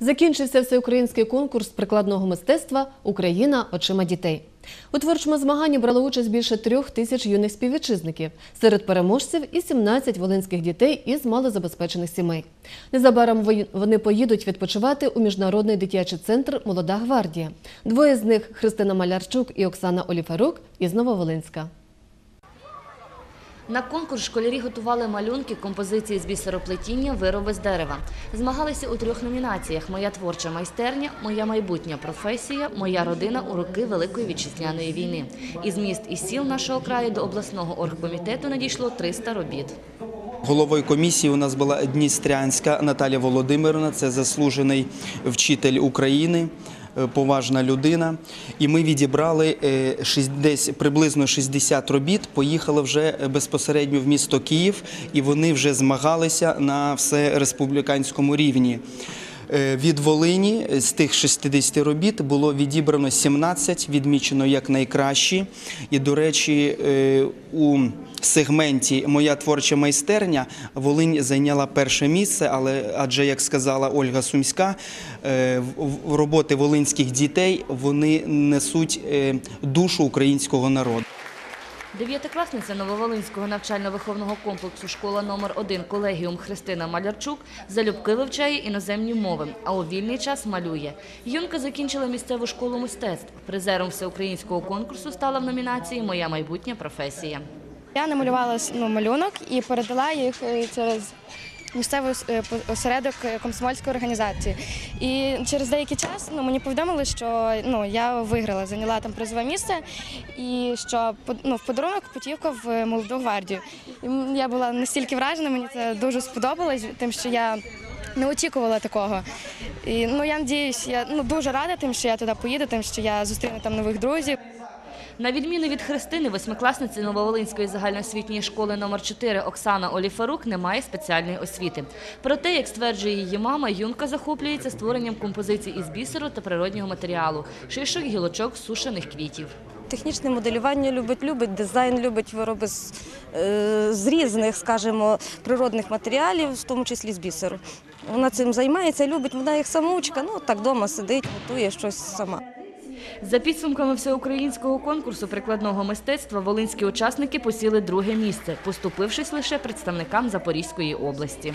Закінчився всеукраїнський конкурс прикладного мистецтва Україна очима дітей. У творчому змаганні брали участь більше трьох тисяч юних співвітчизників. Серед переможців і 17 волинських дітей із малозабезпечених сімей. Незабаром вони поїдуть відпочивати у міжнародний дитячий центр Молода гвардія. Двоє з них Христина Малярчук і Оксана Оліферук із Нововолинська. На конкурс школярі готували малюнки, композиції з бісероплетіння, вироби з дерева. Змагалися у трьох номінаціях: Моя творча майстерня, Моя майбутня професія, Моя родина у роки Великої вітчизняної війни. Із міст і сіл нашого краю до обласного оргкомітету надійшло 300 робіт. Головою комісії у нас була Дністрянська Наталія Володимирівна, це заслужений вчитель України, поважна людина. І ми відібрали е, десь приблизно 60 робіт, поїхали вже безпосередньо в місто Київ, і вони вже змагалися на всереспубліканському рівні. Е, Від Волині з тих 60 робіт було відібрано 17, відмічено як найкращі. І, до речі, е, у сегменті Моя творча майстерня Волинь зайняла перше місце, але адже, як сказала Ольга Сумська, е, роботи волинських дітей вони несуть е, душу українського народу. Дев'ятикласниця Нововолинського навчально-виховного комплексу школа номер 1 колегіум Христина Малярчук залюбки вивчає іноземні мови, а у вільний час малює. Юнка закінчила місцеву школу мистецтв. Призером всеукраїнського конкурсу стала в номінації Моя майбутня професія. Я намалювала ну, малюнок і передала їх е, через місцевий е, осередок е, комсомольської організації. І через деякий час ну, мені повідомили, що ну, я виграла, зайняла там призове місце, і що ну, в подарунок путівка в молоду гвардію. І я була настільки вражена, мені це дуже сподобалось, тим, що я. Не очікувала такого. І ну я надіюсь, я ну дуже рада тим, що я туди поїду, тим, що я зустріну там нових друзів. На відміну від Христини, восьмикласниці Нововолинської загальноосвітньої школи номер 4 Оксана Оліфарук не має спеціальної освіти. Проте, як стверджує її мама, юнка захоплюється створенням композицій із бісеру та природнього матеріалу, шишок, гілочок, сушених квітів. Технічне моделювання любить, любить дизайн, любить вироби з, е, з різних, скажімо, природних матеріалів, в тому числі з бісеру. Вона цим займається, любить, вона як самоучка, ну так вдома сидить, готує щось сама. За підсумками всеукраїнського конкурсу прикладного мистецтва волинські учасники посіли друге місце, поступившись лише представникам Запорізької області.